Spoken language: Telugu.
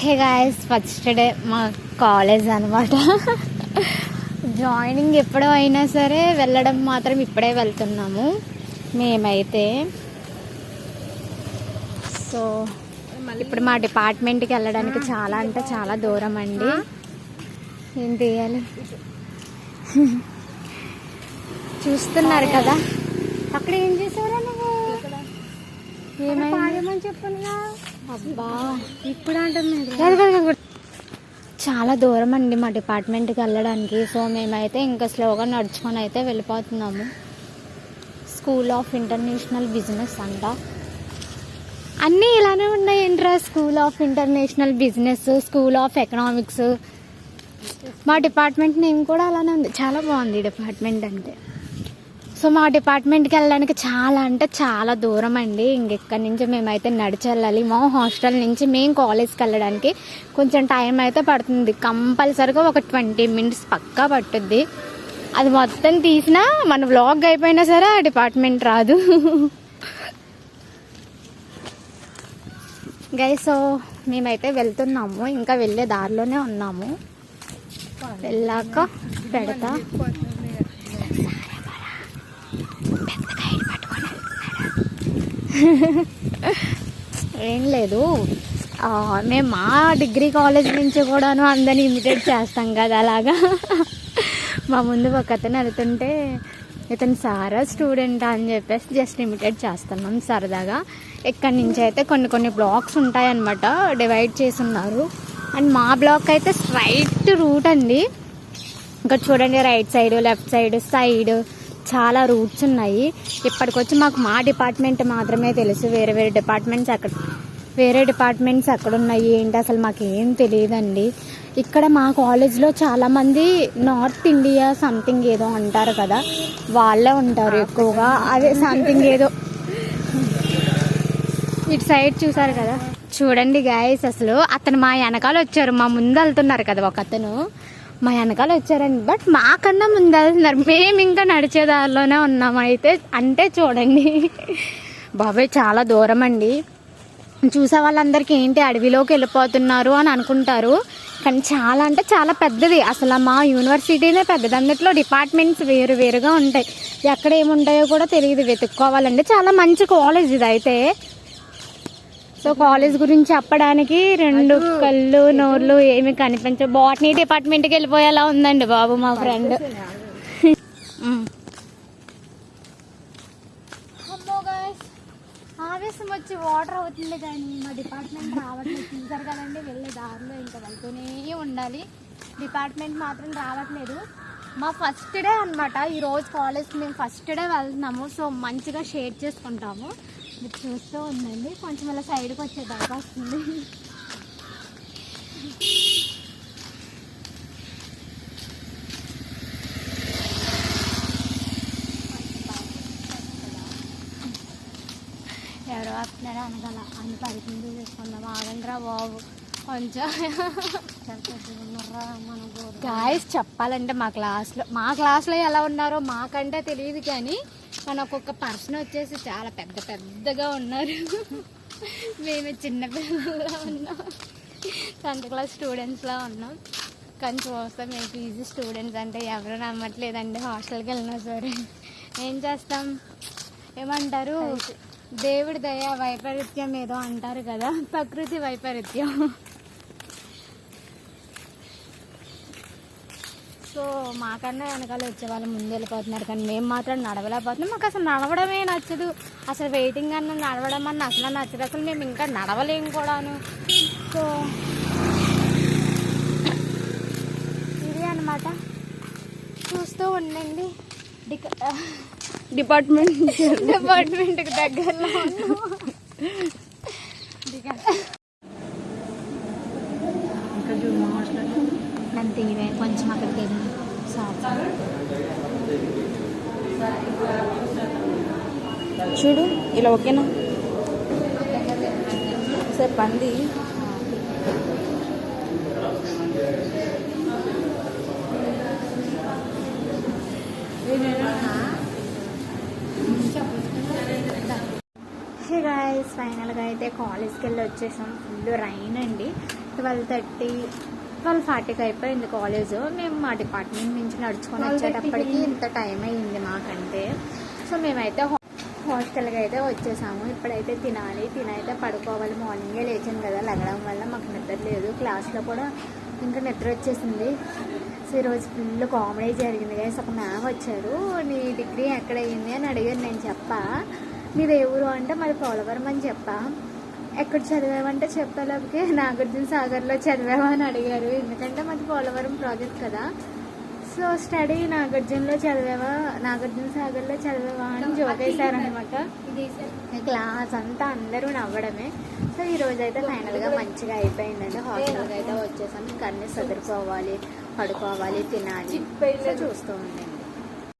హే గాయస్ ఫస్ట్ డే మా కాలేజ్ అనమాట జాయినింగ్ ఎప్పుడో అయినా సరే వెళ్ళడం మాత్రం ఇప్పుడే వెళ్తున్నాము. మేమైతే. సో ఇప్పుడు మా డిపార్ట్మెంట్కి వెళ్ళడానికి చాలా అంటే చాలా దూరం అండి. ఏం తీయాలి చూస్తున్నారు కదా. అక్కడ ఏం చేసావురా నువ్వు? ఇప్పుడు అంటున్నాడు చాలా దూరం అండి మా డిపార్ట్మెంట్కి వెళ్ళడానికి. సో మేమైతే ఇంకా స్లోగా నడుచుకొని అయితే వెళ్ళిపోతున్నాము. స్కూల్ ఆఫ్ ఇంటర్నేషనల్ బిజినెస్ అంట. అన్నీ ఇలానే ఉన్నాయి ఏంట్రా school of international business school of economics మా డిపార్ట్మెంట్ నేమ్ కూడా అలానే ఉంది. చాలా బాగుంది డిపార్ట్మెంట్ అంటే. సో మా డిపార్ట్మెంట్కి వెళ్ళడానికి చాలా అంటే చాలా దూరం అండి. ఇంకెక్కడి నుంచి మేమైతే నడిచి వెళ్ళాలి. మా హాస్టల్ నుంచి మేము కాలేజ్కి వెళ్ళడానికి కొంచెం టైం అయితే పడుతుంది. కంపల్సరిగా ఒక ట్వంటీ మినిట్స్ పక్కా పట్టుద్ది. అది మొత్తం తీసినా మన వ్లాగ్ అయిపోయినా సరే ఆ డిపార్ట్మెంట్ రాదు. గై సో మేమైతే వెళ్తున్నాము. ఇంకా వెళ్ళే దారిలోనే ఉన్నాము. వెళ్ళాక పెడతా. ఏం లేదు. మేము మా డిగ్రీ కాలేజ్ నుంచి కూడాను అందరిని ఇమిటేట్ చేస్తాం కదా అలాగా. మా ముందు ఒక అతను వెళ్తుంటే ఇతను సారా స్టూడెంట్? అని చెప్పేసి జస్ట్ ఇమిటేట్ చేస్తున్నాం సరదాగా. ఇక్కడి నుంచి అయితే కొన్ని కొన్ని బ్లాక్స్ ఉంటాయన్నమాట డివైడ్ చేసి ఉన్నారు. అండ్ మా బ్లాక్ అయితే స్ట్రైట్ రూట్ అండి. ఇంకా చూడండి right side left side side. చాలా రూట్స్ ఉన్నాయి. ఇప్పటికొచ్చి మాకు మా డిపార్ట్మెంట్ మాత్రమే తెలుసు. వేరే వేరే డిపార్ట్మెంట్స్ అక్కడ వేరే డిపార్ట్మెంట్స్ ఎక్కడ ఉన్నాయి ఏంటి అసలు మాకు ఏం తెలియదండి. ఇక్కడ మా కాలేజ్లో చాలామంది నార్త్ ఇండియా సంథింగ్ ఏదో అంటారు కదా వాళ్ళే ఉంటారు ఎక్కువగా. అదే సంథింగ్ ఏదో. ఇటు సైడ్ చూసారు కదా? చూడండి గాయస్ అసలు అతను మా వెనకాల వచ్చారు. మా ముందు వెళ్తున్నారు కదా ఒక అతను మా వెనకాల వచ్చారండి. బట్ మాకన్నా ముందు వెళ్తున్నారు. మేము ఇంకా నడిచే దారిలోనే ఉన్నాం. అయితే అంటే చూడండి. బాబాయ్ చాలా దూరం అండి చూసే వాళ్ళందరికీ ఏంటి అడవిలోకి వెళ్ళిపోతున్నారు అని అనుకుంటారు. కానీ చాలా అంటే చాలా పెద్దది. అసలు మా యూనివర్సిటీనే పెద్దది. అందులో డిపార్ట్మెంట్స్ వేరు వేరుగా ఉంటాయి. ఎక్కడ ఏముంటాయో కూడా తెలియదు. వెతుక్కోవాలండి చాలా మంచి కాలేజ్ ఇది అయితే. సో కాలేజ్ గురించి చెప్పడానికి రెండు కళ్ళు నోర్లు ఏమి కనిపించవు బాటనీ డిపార్ట్మెంట్కి వెళ్ళిపోయేలా ఉందండి బాబు మా ఫ్రెండ్. ఆవేశం వచ్చి వాటర్ అవుతుంది కానీ మా డిపార్ట్మెంట్ రావట్లేదు. చూసారు కదండి వెళ్ళే దారిలో ఇంకా వెళ్తూనే ఉండాలి. డిపార్ట్మెంట్ మాత్రం రావట్లేదు. మా ఫస్ట్ డే అనమాట ఈరోజు కాలేజ్కి మేము ఫస్ట్ డే వెళ్తున్నాము. సో మంచిగా షేర్ చేసుకుంటాము. మీరు చూస్తూ ఉందండి. కొంచెం ఇలా సైడ్కి వచ్చే దాకా వస్తుంది. ఎవరో వస్తున్నారో అనగల. అన్ని పరిస్థితి చేసుకుందాం. ఆగండిరా బాబు. కొంచెం. గాయస్ చెప్పాలంటే మా క్లాస్లో మా క్లాస్లో ఎలా ఉన్నారో మాకంటే తెలియదు కానీ మన ఒక్కొక్క పర్సన్ వచ్చేసి చాలా పెద్ద పెద్దగా ఉన్నారు. మేము చిన్న పిల్లలా ఉన్నాం. టెన్త్ క్లాస్ స్టూడెంట్స్లా ఉన్నాం. కానీ చూస్తాం మేము పీజీ స్టూడెంట్స్ అంటే ఎవరు నమ్మట్లేదండి. హాస్టల్కి వెళ్ళినా సరే. ఏం చేస్తాం? ఏమంటారు? దేవుడి దయ వైపరీత్యం ఏదో అంటారు కదా. ప్రకృతి వైపరీత్యం. సో మాకన్నా వెనకాల వచ్చే వాళ్ళు ముందు వెళ్ళిపోతున్నారు కానీ మేము మాత్రం నడవలేకపోతున్నాం. మాకు అసలు నడవడమే నచ్చదు. అసలు వెయిటింగ్ అన్న నడవడం అన్న అసలు నచ్చదు. అసలు మేము ఇంకా నడవలేము కూడాను. సో ఇది అనమాట చూస్తూ ఉండండి. డిక డిపార్ట్మెంట్. డిపార్ట్మెంట్కి దగ్గరలో ఉన్నాము. దిగ. అంతే ఇవే కొంచెం అక్కడికి వెళ్ళి చూడు ఇలా ఓకేనా? సరే పంది. హే గాయస్ ఫైనల్గా అయితే కాలేజ్కి వెళ్ళి వచ్చేసాం. ఫుల్ రైన్ అండి. ట్వెల్వ్ థర్టీ ట్వెల్వ్ ఫార్టీకి అయిపోయింది కాలేజ్ మేము మా డిపార్ట్మెంట్ నుంచి నడుచుకొని వచ్చేటప్పటికి ఇంత టైం అయ్యింది మాకంటే. సో మేమైతే హాస్టల్కి అయితే వచ్చేసాము. ఇప్పుడైతే తినాలి తినైతే పడుకోవాలి. మార్నింగే లేచాను కదా లగడం వల్ల మాకు నిద్ర లేదు. క్లాస్లో కూడా ఇంకా నిద్ర వచ్చేసింది. సో ఈరోజు ఫుల్ కామెడీ జరిగింది గైస్ ఒక మ్యామ్ వచ్చారు. నీ డిగ్రీ ఎక్కడ అయ్యింది? అని అడిగారు. నేను చెప్పా. నీది ఏ ఊరు? అంటే మరి పోలవరం అని చెప్పా. ఎక్కడ చదివావంటే చెప్పలేకపోతే నాగార్జున సాగర్లో చదివావా అని అడిగారు. ఎందుకంటే మాది పోలవరం ప్రాజెక్ట్ కదా. సో స్టడీ నాగార్జునలో చదివావా? నాగార్జున సాగర్లో చదివావా అని జోకేశారనమాట క్లాస్ అంతా అందరూ నవ్వడమే. సో ఈ రోజు అయితే ఫైనల్గా మంచిగా అయిపోయిందండి. హాస్టల్కి అయితే వచ్చేసాం. ఇంకా అన్ని చదువుకోవాలి పడుకోవాలి తినాలి. చూస్తూ ఉండండి.